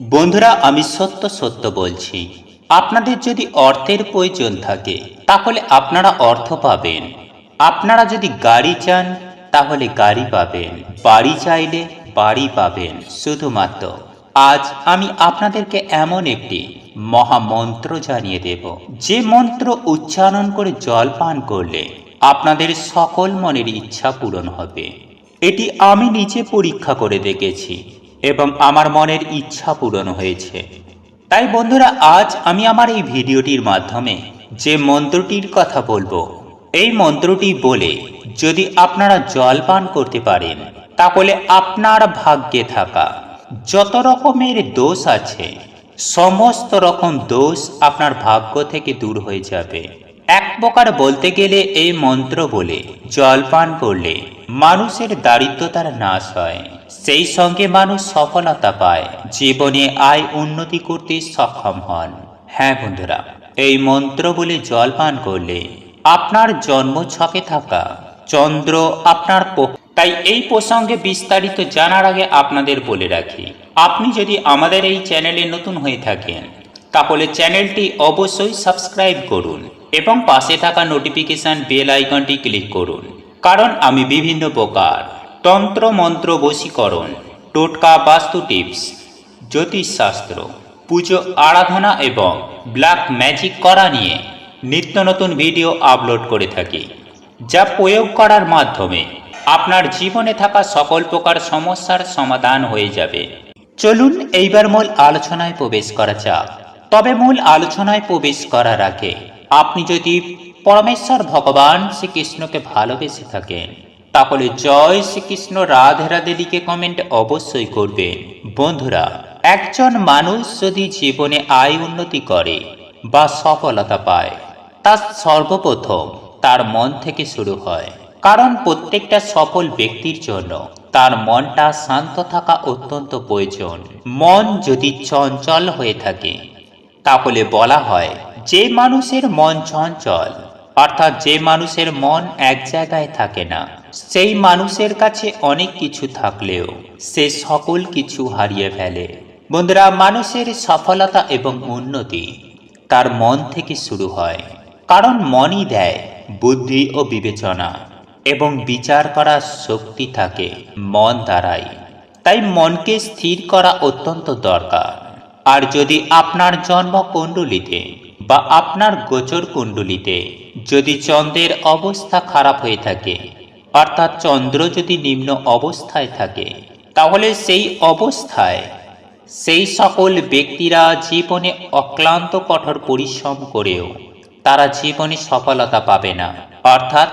বন্ধুরা, আমি সত্য সত্য বলছি। আপনাদের যদি অর্থের প্রয়োজন থাকে, তাহলে আপনারা অর্থ পাবেন। আপনারা যদি গাড়ি চান, তাহলে গাড়ি পাবেন। বাড়ি চাইলে বাড়ি পাবেন। শুধুমাত্র আজ আমি আপনাদেরকে এমন একটি মহামন্ত্র জানিয়ে দেব। যে মন্ত্র উচ্চারণ করে জল পান করলে আপনাদের সকল মনের ইচ্ছা পূরণ হবে। এটি আমি নিজে পরীক্ষা করে দেখেছি। এবং আমার মনের ইচ্ছা পূরণ হয়েছে। তাই বন্ধুরা, আজ আমি আমার এই ভিডিওটির মাধ্যমে যে মন্ত্রটির কথা বলব, এই মন্ত্রটি বলে যদি আপনারা জল পান করতে পারেন, তাহলে আপনার ভাগ্যে থাকা যত রকমের দোষ আছে, সমস্ত রকম দোষ আপনার ভাগ্য থেকে দূর হয়ে যাবে। এক প্রকার বলতে গেলে এই মন্ত্র বলে, জল পান করলে মানুষের দারিদ্রতার নাশ হয়। সেই সঙ্গে মানুষ সফলতা পায়, জীবনে আয় উন্নতি করতে সক্ষম হন। হ্যাঁ বন্ধুরা, এই মন্ত্র বলে জল পান করলে আপনার জন্ম ছকে থাকা, চন্দ্র আপনার তাই এই প্রসঙ্গে বিস্তারিত জানার আগে আপনাদের বলে রাখি, আপনি যদি আমাদের এই চ্যানেলে নতুন হয়ে থাকেন, তাহলে চ্যানেলটি অবশ্যই সাবস্ক্রাইব করুন এবং পাশে থাকা নোটিফিকেশন বেল আইকনটি ক্লিক করুন, কারণ আমি বিভিন্ন প্রকার তন্ত্র মন্ত্র বশীকরণ টোটকা বাস্তু টিপস, জ্যোতিষশাস্ত্র, পুজো আরাধনা এবং ব্ল্যাক ম্যাজিক করা নিয়ে নিত্য নতুন ভিডিও আপলোড করে থাকি, যা প্রয়োগ করার মাধ্যমে আপনার জীবনে থাকা সকল প্রকার সমস্যার সমাধান হয়ে যাবে। চলুন এইবার মূল আলোচনায় প্রবেশ করা যাক। তবে মূল আলোচনায় প্রবেশ করার আগে আপনি যদি পরমেশ্বর ভগবান শ্রীকৃষ্ণকে ভালোবেসে থাকেন তাহলে জয় শ্রীকৃষ্ণ রাধে রাধে লিখে কমেন্ট অবশ্যই করবেন। বন্ধুরা, একজন মানুষ যদি জীবনে আয় উন্নতি করে বা সফলতা পায়, তা সর্বপ্রথম তার মন থেকে শুরু হয়। কারণ প্রত্যেকটা সফল ব্যক্তির জন্য তার মনটা শান্ত থাকা অত্যন্ত প্রয়োজন। মন যদি চঞ্চল হয়ে থাকে, তাহলে বলা হয় যে মানুষের মন চঞ্চল, অর্থাৎ যে মানুষের মন এক জায়গায় থাকে না সেই মানুষের কাছে অনেক কিছু থাকলেও সে সকল কিছু হারিয়ে ফেলে। বন্ধুরা, মানুষের সফলতা এবং উন্নতি তার মন থেকে শুরু হয়। কারণ মনই দেয়, বুদ্ধি ও বিবেচনা এবং বিচার করার শক্তি থাকে মন দ্বারাই। তাই মনকে স্থির করা অত্যন্ত দরকার। আর যদি আপনার জন্ম কুণ্ডলিতে বা আপনার গোচর কুণ্ডলিতে যদি চন্দ্রের অবস্থা খারাপ হয়ে থাকে অর্থাৎ চন্দ্র যদি নিম্ন অবস্থায় থাকে, তাহলে সেই অবস্থায় সেই সকল ব্যক্তিরা জীবনে অক্লান্ত কঠোর পরিশ্রম করেও তারা জীবনে সফলতা পাবে না, অর্থাৎ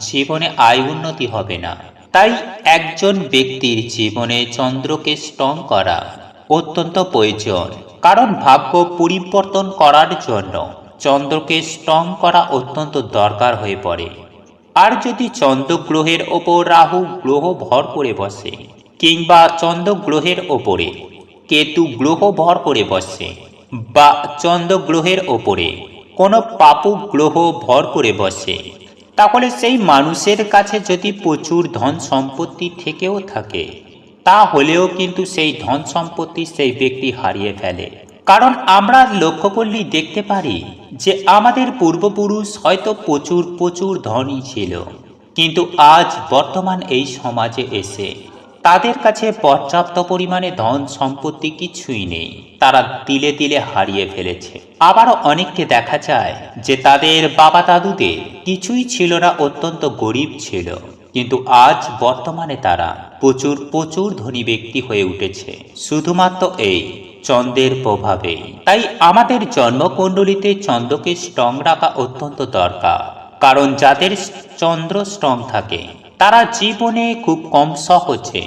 জীবনে আয় উন্নতি হবে না। তাই একজন ব্যক্তির জীবনে চন্দ্রকে স্ট্রং করা অত্যন্ত প্রয়োজন। কারণ ভাগ্য পরিবর্তন করার জন্য চন্দ্রকে স্ট্রং করা অত্যন্ত দরকার হয়ে পড়ে। আর যদি চন্দ্র গ্রহের ওপর রাহু গ্রহ ভর করে বসে, কিংবা চন্দ্র গ্রহের ওপরে কেতু গ্রহ ভর করে বসে, বা চন্দ্রগ্রহের ওপরে কোনো পাপু গ্রহ ভর করে বসে, তাহলে সেই মানুষের কাছে যদি প্রচুর ধন সম্পত্তি থেকেও থাকে তা হলেও কিন্তু সেই ধন সম্পত্তি সেই ব্যক্তি হারিয়ে ফেলে। কারণ আমরা লক্ষ্য করলেই দেখতে পারি যে আমাদের পূর্বপুরুষ হয়তো প্রচুর প্রচুর ধনই ছিল। কিন্তু আজ বর্তমান এই সমাজে এসে তাদের কাছে পর্যাপ্ত পরিমাণে ধন সম্পত্তি কিছুই নেই। তারা তিলে তিলে হারিয়ে ফেলেছে। আবারও অনেককে দেখা যায় যে তাদের বাবা দাদুদের কিছুই ছিল না, অত্যন্ত গরিব ছিল। কিন্তু আজ বর্তমানে তারা প্রচুর প্রচুর ধনী ব্যক্তি হয়ে উঠেছে। শুধুমাত্র এই চন্দ্রের প্রভাবে। তাই আমাদের জন্মকুণ্ডলিতে চন্দ্রকে স্ট্রং রাখা অত্যন্ত দরকার। কারণ যাদের চন্দ্র স্ট্রং থাকে, তারা জীবনে খুব কম সহজে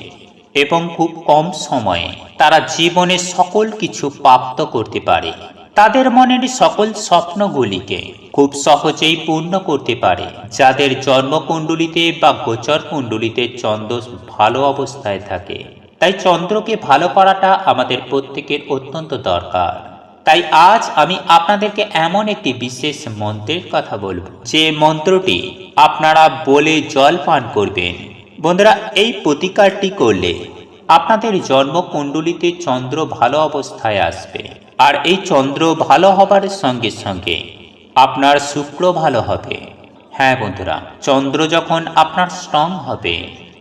এবং খুব কম সময়ে তারা জীবনে সকল কিছু প্রাপ্ত করতে পারে। তাদের মনের সকল স্বপ্নগুলিকে খুব সহজেই পূর্ণ করতে পারে। যাদের জন্মকুণ্ডলিতে বা গোচর কুণ্ডলিতে চন্দ্র ভালো অবস্থায় থাকে তাই চন্দ্রকে ভালো করাটা আমাদের প্রত্যেকের অত্যন্ত দরকার। তাই আজ আমি আপনাদেরকে এমন একটি বিশেষ মন্ত্রের কথা বলব। যে মন্ত্রটি আপনারা বলে জল পান করবেন। বন্ধুরা, এই প্রতিকারটি করলে আপনাদের জন্মকুণ্ডলিতে চন্দ্র ভালো অবস্থায় আসবে। আর এই চন্দ্র ভালো হবার সঙ্গে সঙ্গে আপনার শুক্র ভালো হবে। হ্যাঁ বন্ধুরা, চন্দ্র যখন আপনার স্ট্রং হবে,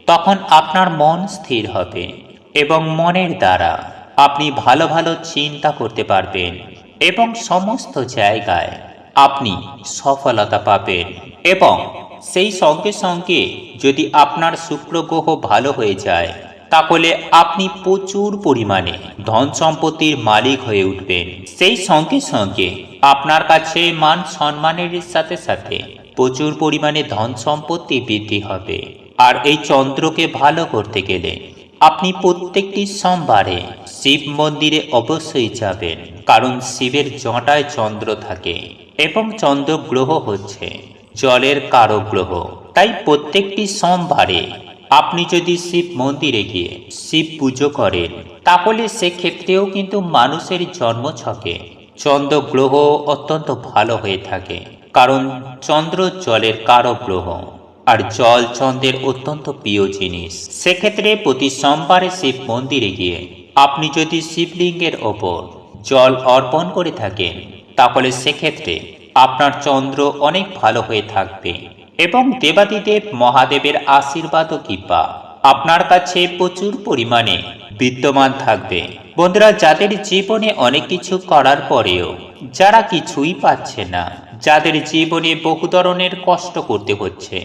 তখন আপনার মন স্থির হবে। এবং মনের দ্বারা আপনি ভালো ভালো চিন্তা করতে পারবেন এবং সমস্ত জায়গায় আপনি সফলতা পাবেন। এবং সেই সঙ্গে সঙ্গে যদি আপনার শুক্র গ্রহ ভালো হয়ে যায়, তাহলে আপনি প্রচুর পরিমাণে ধন সম্পত্তির মালিক হয়ে উঠবেন। সেই সঙ্গে সঙ্গে আপনার কাছে মান সম্মানের সাথে সাথে প্রচুর পরিমাণে ধন সম্পত্তি বৃদ্ধি হবে। আর এই চন্দ্রকে ভালো করতে গেলে আপনি প্রত্যেকটি সোমবারে শিব মন্দিরে অবশ্যই যাবেন, কারণ শিবের জটায় চন্দ্র থাকে এবং চন্দ্র গ্রহ হচ্ছে জলের কারক গ্রহ। তাই প্রত্যেকটি সোমবারে আপনি যদি শিব মন্দিরে গিয়ে শিব পুজো করেন, তাহলে সেক্ষেত্রেও কিন্তু মানুষের জন্মছকে চন্দ্র গ্রহ অত্যন্ত ভালো হয়ে থাকে, কারণ চন্দ্র জলের কারক গ্রহ। আর জল চন্দ্রের অত্যন্ত প্রিয় জিনিস। সেক্ষেত্রে প্রতি সোমবারে শিব মন্দিরে গিয়ে আপনি যদি শিবলিঙ্গের ওপর জল অর্পণ করে থাকেন, তাহলে সেক্ষেত্রে আপনার চন্দ্র অনেক ভালো হয়ে থাকবে এবং দেবাদিদেব মহাদেবের আশীর্বাদ ও কৃপা আপনার কাছে প্রচুর পরিমাণে বিদ্যমান থাকবে। বন্ধুরা, যাদের জীবনে অনেক কিছু করার পরেও যারা কিছুই পাচ্ছে না, যাদের জীবনে বহু ধরনের কষ্ট করতে হচ্ছে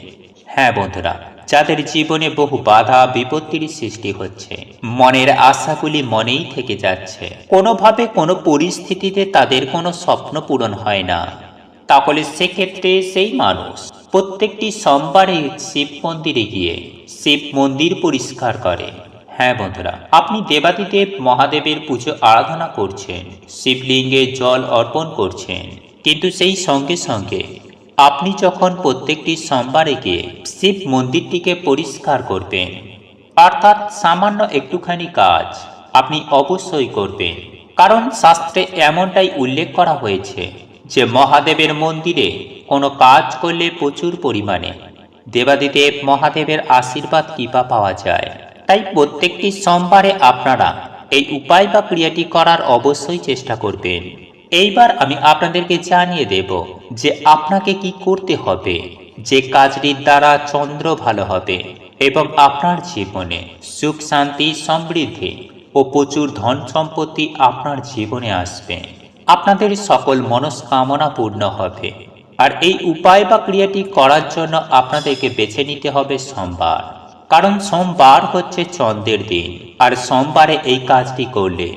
হ্যাঁ বন্ধুরা, যাদের জীবনে বহু বাধা বিপত্তির সৃষ্টি হচ্ছে, মনের আশাগুলি মনেই থেকে যাচ্ছে। কোনোভাবে কোনো পরিস্থিতিতে তাদের কোনো স্বপ্ন পূরণ হয় না। তাহলে সেক্ষেত্রে সেই মানুষ প্রত্যেকটি সোমবারে শিব মন্দিরে গিয়ে শিব মন্দির পরিষ্কার করে। হ্যাঁ বন্ধুরা, আপনি দেবাদিদেব মহাদেবের পুজো আরাধনা করছেন শিবলিঙ্গে জল অর্পণ করছেন, কিন্তু সেই সঙ্গে সঙ্গে আপনি যখন প্রত্যেকটি সোমবারে গিয়ে শিব মন্দিরটিকে পরিষ্কার করবেন, অর্থাৎ সামান্য একটুখানি কাজ আপনি অবশ্যই করবেন। কারণ শাস্ত্রে এমনটাই উল্লেখ করা হয়েছে যে মহাদেবের মন্দিরে কোনো কাজ করলে প্রচুর পরিমাণে দেবাদিদেব মহাদেবের আশীর্বাদ কৃপা পাওয়া যায়। তাই প্রত্যেকটি সোমবারে আপনারা এই উপায় বা ক্রিয়াটি করার অবশ্যই চেষ্টা করবেন। এইবার আমি আপনাদেরকে জানিয়ে দেব যে আপনাকে কি করতে হবে, যে কাজটির দ্বারা চন্দ্র ভালো হবে এবং আপনার জীবনে সুখ, শান্তি, সমৃদ্ধি ও প্রচুর ধন সম্পত্তি আপনার জীবনে আসবে। আপনাদের সকল মনস্কামনা পূর্ণ হবে। আর এই উপায় বা ক্রিয়াটি করার জন্য আপনাদেরকে বেছে নিতে হবে সোমবার। কারণ সোমবার হচ্ছে চন্দ্রের দিন, আর সোমবারে এই কাজটি করলে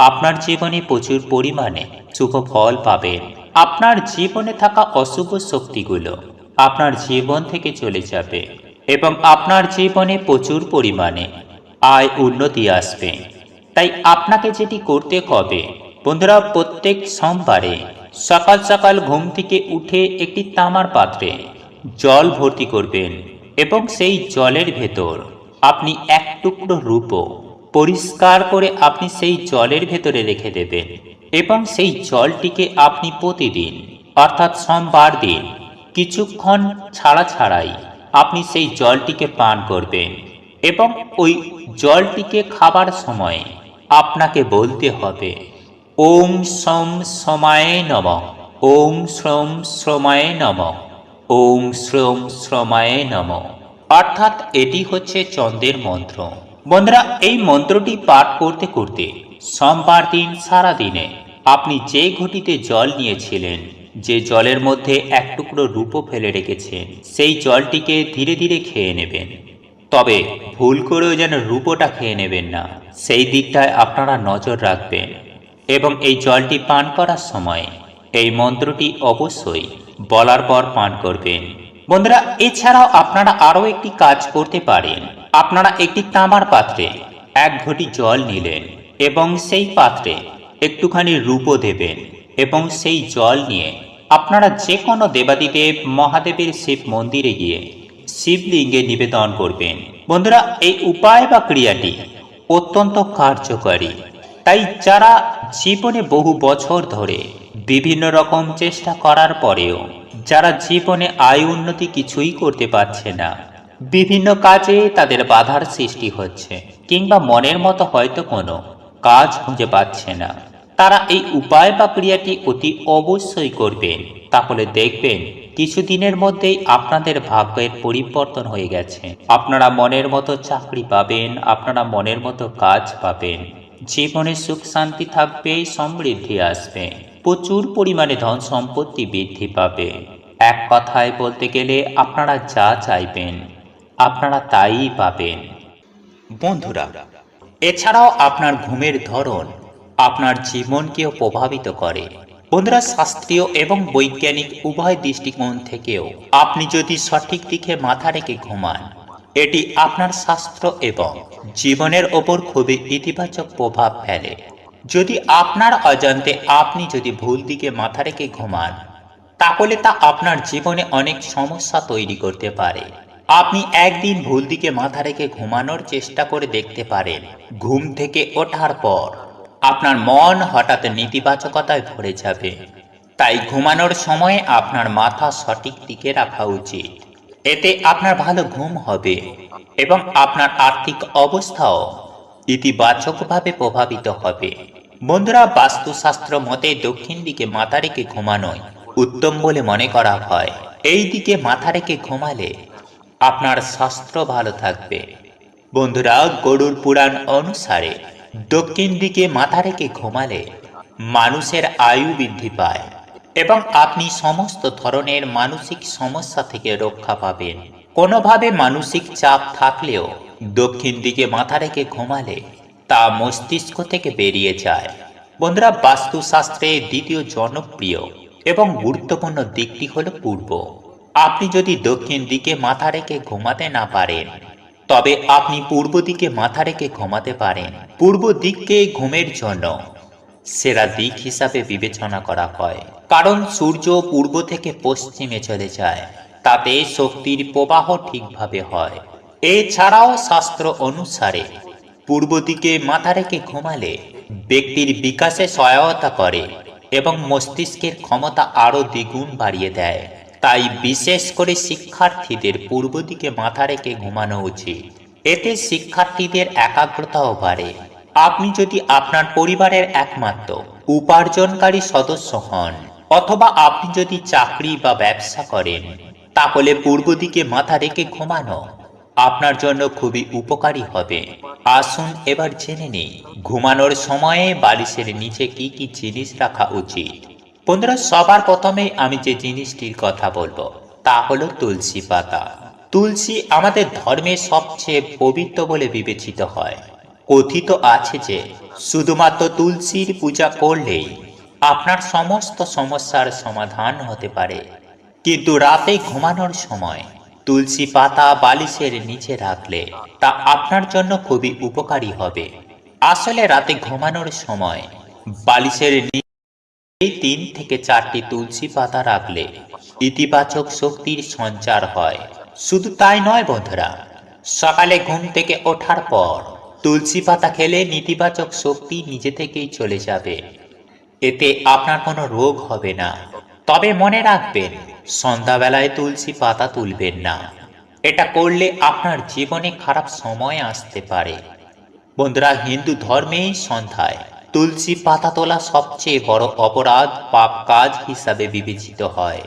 আপনার জীবনে প্রচুর পরিমাণে শুভ ফল পাবেন আপনার জীবনে থাকা অশুভ শক্তিগুলো আপনার জীবন থেকে চলে যাবে এবং আপনার জীবনে প্রচুর পরিমাণে আয় উন্নতি আসবে। তাই আপনাকে যেটি করতে হবে, বন্ধুরা, প্রত্যেক সোমবারে সকাল সকাল ঘুম থেকে উঠে একটি তামার পাত্রে জল ভর্তি করবেন এবং সেই জলের ভেতর আপনি এক টুকরো রূপো পরিষ্কার করে আপনি সেই জলের ভেতরে রেখে দেবেন এবং সেই জলটিকে আপনি প্রতিদিন, অর্থাৎ সোমবার দিন, কিছুক্ষণ ছাড়া ছাড়াই আপনি সেই জলটিকে পান করবেন এবং ওই জলটিকে খাবার সময় আপনাকে বলতে হবে, ওম সম সমায় নম, ওম শ্রম শ্রমায় নম, ওম শ্রম শ্রমায় নম। অর্থাৎ এটি হচ্ছে চন্দ্রের মন্ত্র। বন্ধুরা, এই মন্ত্রটি পাঠ করতে করতে সোমবার দিন সারা দিনে আপনি যে ঘটিতে জল নিয়েছিলেন, যে জলের মধ্যে এক টুকরো রূপো ফেলে রেখেছেন, সেই জলটিকে ধীরে ধীরে খেয়ে নেবেন। তবে ভুল করেও যেন রূপোটা খেয়ে নেবেন না, সেই দিকটায় আপনারা নজর রাখবেন। এবং এই জলটি পান করার সময় এই মন্ত্রটি অবশ্যই বলার পর পান করবেন। বন্ধুরা, এছাড়াও আপনারা আরও একটি কাজ করতে পারেন। আপনারা একটি তামার পাত্রে এক ঘটি জল নিলেন এবং সেই পাত্রে একটুখানি রূপো দেবেন এবং সেই জল নিয়ে আপনারা যে কোনো দেবাদিদেব মহাদেবের শিব মন্দিরে গিয়ে শিবলিঙ্গে নিবেদন করবেন। বন্ধুরা, এই উপায় বা ক্রিয়াটি অত্যন্ত কার্যকারী। তাই যারা জীবনে বহু বছর ধরে বিভিন্ন রকম চেষ্টা করার পরেও যারা জীবনে আয় উন্নতি কিছুই করতে পারছে না বিভিন্ন কাজে তাদের বাধার সৃষ্টি হচ্ছে, কিংবা মনের মতো হয়তো কোনো কাজ খুঁজে পাচ্ছে না। তারা এই উপায় বা ক্রিয়াটি অতি অবশ্যই করবেন। তাহলে দেখবেন, কিছুদিনের মধ্যেই আপনাদের ভাগ্যের পরিবর্তন হয়ে গেছে। আপনারা মনের মতো চাকরি পাবেন, আপনারা মনের মতো কাজ পাবেন। জীবনে সুখ শান্তি থাকবে, সমৃদ্ধি আসবে, প্রচুর পরিমাণে ধন সম্পত্তি বৃদ্ধি পাবে। এক কথায় বলতে গেলে আপনারা যা চাইবেন আপনারা তাই পাবেন। বন্ধুরা, এছাড়াও আপনার ঘুমের ধরন, আপনার জীবনকেও প্রভাবিত করে। বন্ধুরা, শাস্ত্রীয় এবং বৈজ্ঞানিক উভয় দৃষ্টিকোণ থেকেও আপনি যদি সঠিক দিকে মাথা রেখে ঘুমান, এটি আপনার স্বাস্থ্য এবং জীবনের ওপর খুবই ইতিবাচক প্রভাব ফেলে। যদি আপনার অজান্তে আপনি যদি ভুল দিকে মাথা রেখে ঘুমান, তাহলে তা আপনার জীবনে অনেক সমস্যা তৈরি করতে পারে। আপনি একদিন ভুল দিকে মাথা রেখে ঘুমানোর চেষ্টা করে দেখতে পারেন, ঘুম থেকে ওঠার পর। আপনার মন হঠাৎ নেতিবাচকতায় ভরে যাবে। তাই ঘুমানোর সময়ে আপনার মাথা সঠিক দিকে রাখা উচিত। এতে আপনার ভালো ঘুম হবে এবং আপনার আর্থিক অবস্থাও ইতিবাচকভাবে প্রভাবিত হবে। বন্ধুরা, বাস্তুশাস্ত্র মতে দক্ষিণ দিকে মাথা রেখে ঘুমানোয় উত্তম বলে মনে করা হয়। এই দিকে মাথা রেখে ঘুমালে আপনার স্বাস্থ্য ভালো থাকবে। বন্ধুরা, গরুর পুরাণ অনুসারে দক্ষিণ দিকে মাথা রেখে ঘুমালে মানুষের আয়ু বৃদ্ধি পায় এবং আপনি সমস্ত ধরনের মানসিক সমস্যা থেকে রক্ষা পাবেন। কোনোভাবে মানসিক চাপ থাকলেও দক্ষিণ দিকে মাথা রেখে ঘুমালে তা মস্তিষ্ক থেকে বেরিয়ে যায়। বন্ধুরা, বাস্তুশাস্ত্রে দ্বিতীয় জনপ্রিয় এবং গুরুত্বপূর্ণ দিকটি হল পূর্ব। আপনি যদি দক্ষিণ দিকে মাথা রেখে ঘুমাতে না পারেন, তবে আপনি পূর্ব দিকে মাথা রেখে ঘুমাতে পারেন। পূর্ব দিককে ঘুমের জন্য সেরা দিক হিসাবে বিবেচনা করা হয়। কারণ সূর্য পূর্ব থেকে পশ্চিমে চলে যায়, তাতে শক্তির প্রবাহ ঠিকভাবে হয়। এছাড়াও শাস্ত্র অনুসারে পূর্ব দিকে মাথা রেখে ঘুমালে ব্যক্তির বিকাশে সহায়তা করে এবং মস্তিষ্কের ক্ষমতা আরও দ্বিগুণ বাড়িয়ে দেয়। তাই বিশেষ করে শিক্ষার্থীদের পূর্ব দিকে মাথা রেখে ঘুমানো উচিত। এতে শিক্ষার্থীদের একাগ্রতাও বাড়ে। আপনি যদি আপনার পরিবারের একমাত্র, উপার্জনকারী সদস্য হন, অথবা আপনি যদি চাকরি বা ব্যবসা করেন, তাহলে পূর্ব দিকে মাথা রেখে ঘুমানো আপনার জন্য খুবই উপকারী হবে। আসুন এবার জেনে নিই, ঘুমানোর সময়ে বালিশের নিচে কি কি জিনিস রাখা উচিত। বন্ধুরা, সবার প্রথমে আমি যে জিনিসটির কথা বলব, তা হলো তুলসী পাতা। তুলসী আমাদের ধর্মে সবচেয়ে পবিত্র বলে বিবেচিত হয়। কথিত আছে যে, শুধুমাত্র তুলসীর পূজা করলেই আপনার সমস্ত সমস্যার সমাধান হতে পারে। কিন্তু রাতে ঘুমানোর সময় তুলসী পাতা বালিশের নিচে রাখলে তা আপনার জন্য খুবই উপকারী হবে। আসলে রাতে ঘুমানোর সময় বালিশের নিচে এই তিন থেকে চারটি তুলসী পাতা রাখলে ইতিবাচক শক্তির সঞ্চার হয়। শুধু তাই নয় বন্ধুরা, সকালে ঘুম থেকে ওঠার পর তুলসী পাতা খেলে নেতিবাচক শক্তি নিজে থেকেই চলে যাবে। এতে আপনার কোনো রোগ হবে না। তবে মনে রাখবেন, সন্ধ্যাবেলায় তুলসী পাতা তুলবেন না। এটা করলে আপনার জীবনে খারাপ সময় আসতে পারে। বন্ধুরা, হিন্দু ধর্মেই সন্ধ্যায় তুলসী পাতা তোলা সবচেয়ে বড় অপরাধ পাপ কাজ হিসাবে বিবেচিত হয়।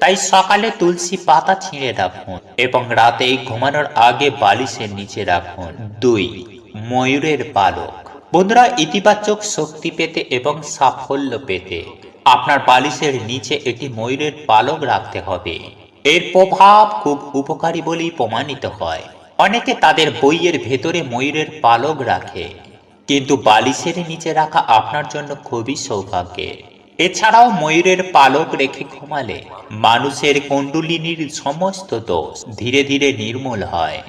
তাই সকালে তুলসী পাতা ছিঁড়ে রাখুন এবং রাতে ঘুমানোর আগে বালিশের নিচে রাখুন। দুই, ময়ূরের পালক। বন্ধুরা, ইতিবাচক শক্তি পেতে এবং সাফল্য পেতে আপনার বালিশের নিচে একটি ময়ূরের পালক রাখতে হবে। এর প্রভাব খুব উপকারী বলেই প্রমাণিত হয়। অনেকে তাদের বইয়ের ভেতরে ময়ূরের পালক রাখে। কিন্তু বালিশের নিচে রাখা আপনার জন্য খুবই সৌভাগ্যের। এছাড়াও ময়ূরের পালক রেখে ঘুমালে মানুষের কুণ্ডলিনীর সমস্ত দোষ ধীরে ধীরে নির্মূল হয়।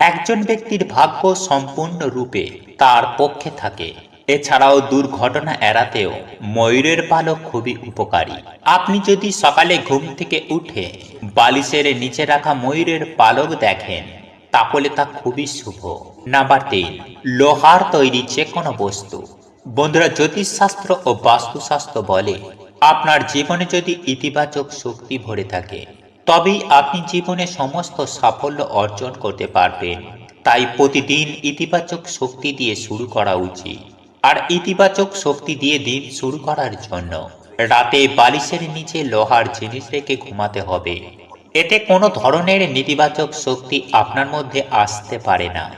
একজন ব্যক্তির ভাগ্য সম্পূর্ণরূপে তার পক্ষে থাকে। এছাড়াও দুর্ঘটনা এড়াতেও ময়ূরের পালক খুবই উপকারী। আপনি যদি সকালে ঘুম থেকে উঠে বালিশের নিচে রাখা ময়ূরের পালক দেখেন তাহলে তা খুবই শুভ। নাম্বার তিন, লোহার তৈরি যে কোনো বস্তু। বন্ধুরা, জ্যোতিষশাস্ত্র ও বাস্তুশাস্ত্র বলে, আপনার জীবনে যদি ইতিবাচক শক্তি ভরে থাকে, তবেই আপনি জীবনে সমস্ত সাফল্য অর্জন করতে পারবেন। তাই প্রতিদিন ইতিবাচক শক্তি দিয়ে শুরু করা উচিত। আর ইতিবাচক শক্তি দিয়ে দিন শুরু করার জন্য, রাতে বালিশের নিচে লোহার জিনিস রেখে ঘুমাতে হবে। এতে কোনো ধরনের নেতিবাচক শক্তি আপনার মধ্যে আসতে পারে না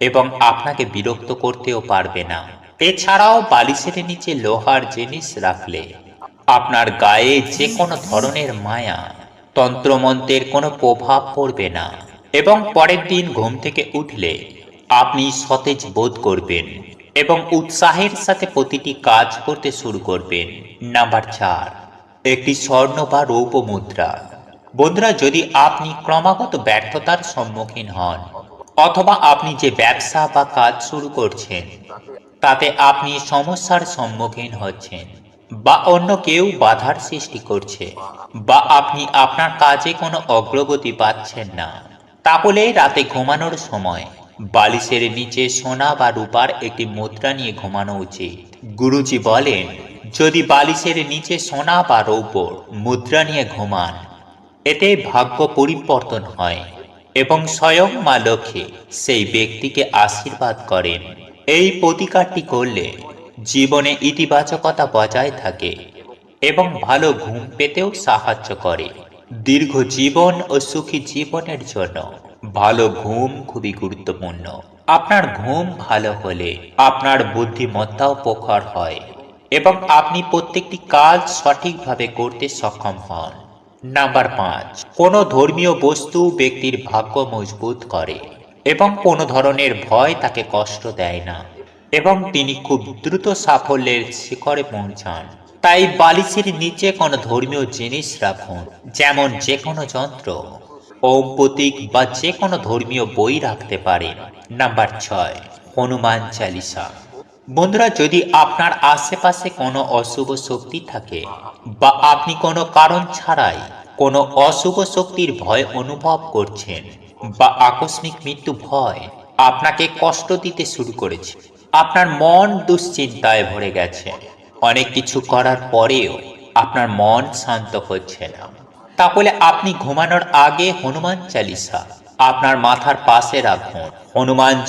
এবং আপনাকে বিরক্ত করতেও পারবে না। এছাড়াও বালিশের নিচে লোহার জিনিস রাখলে আপনার গায়ে যে কোনো ধরনের মায়া, তন্ত্রমন্ত্রের কোনো প্রভাব পড়বে না এবং পরের দিন ঘুম থেকে উঠলে আপনি সতেজ বোধ করবেন এবং উৎসাহের সাথে প্রতিটি কাজ করতে শুরু করবেন। নাম্বার চার, একটি স্বর্ণ বা রৌপ্য মুদ্রা। বন্ধুরা, যদি আপনি ক্রমাগত ব্যর্থতার সম্মুখীন হন, অথবা আপনি যে ব্যবসা বা কাজ শুরু করছেন, তাতে আপনি সমস্যার সম্মুখীন হচ্ছেন, বা অন্য কেউ বাধার সৃষ্টি করছে, বা আপনি আপনার কাজে কোনো অগ্রগতি পাচ্ছেন না, তাহলে রাতে ঘুমানোর সময় বালিশের নিচে সোনা বা রূপার একটি মুদ্রা নিয়ে ঘুমানো উচিত। গুরুজি বলেন, যদি বালিশের নিচে সোনা বা রৌপর মুদ্রা নিয়ে ঘুমান এতে ভাগ্য পরিবর্তন হয় এবং স্বয়ং মা লক্ষ্মী সেই ব্যক্তিকে আশীর্বাদ করেন। এই প্রতিকারটি করলে জীবনে ইতিবাচকতা বজায় থাকে এবং ভালো ঘুম পেতেও সাহায্য করে। দীর্ঘ জীবন ও সুখী জীবনের জন্য ভালো ঘুম খুবই গুরুত্বপূর্ণ। আপনার ঘুম ভালো হলে আপনার বুদ্ধিমত্তাও প্রখর হয় এবং আপনি প্রত্যেকটি কাজ সঠিকভাবে করতে সক্ষম হন। নাম্বার পাঁচ, কোনো ধর্মীয় বস্তু ব্যক্তির ভাগ্য মজবুত করে এবং কোনো ধরনের ভয় তাকে কষ্ট দেয় না এবং তিনি খুব দ্রুত সাফল্যের শিখরে পৌঁছান। তাই বালিশের নিচে কোনো ধর্মীয় জিনিস রাখুন, যেমন যে কোনো যন্ত্র, ওম প্রতীক বা যে কোনো ধর্মীয় বই রাখতে পারেন। নাম্বার ছয়, হনুমান চালিসা। বন্ধুরা, যদি আপনার আশেপাশে কোনো অশুভ শক্তি থাকে বা আপনি কোনো কারণ ছাড়াই কোনো অশুভ শক্তির ভয় অনুভব করছেন বা আকস্মিক মৃত্যু ভয় আপনাকে কষ্ট দিতে শুরু করেছে, আপনার মন দুশ্চিন্তায় ভরে গেছে, অনেক কিছু করার পরেও আপনার মন শান্ত হচ্ছে না, তাহলে আপনি ঘুমানোর আগে হনুমান চালিসা আপনার মাথার পাশে রাখুন, হনুমানজি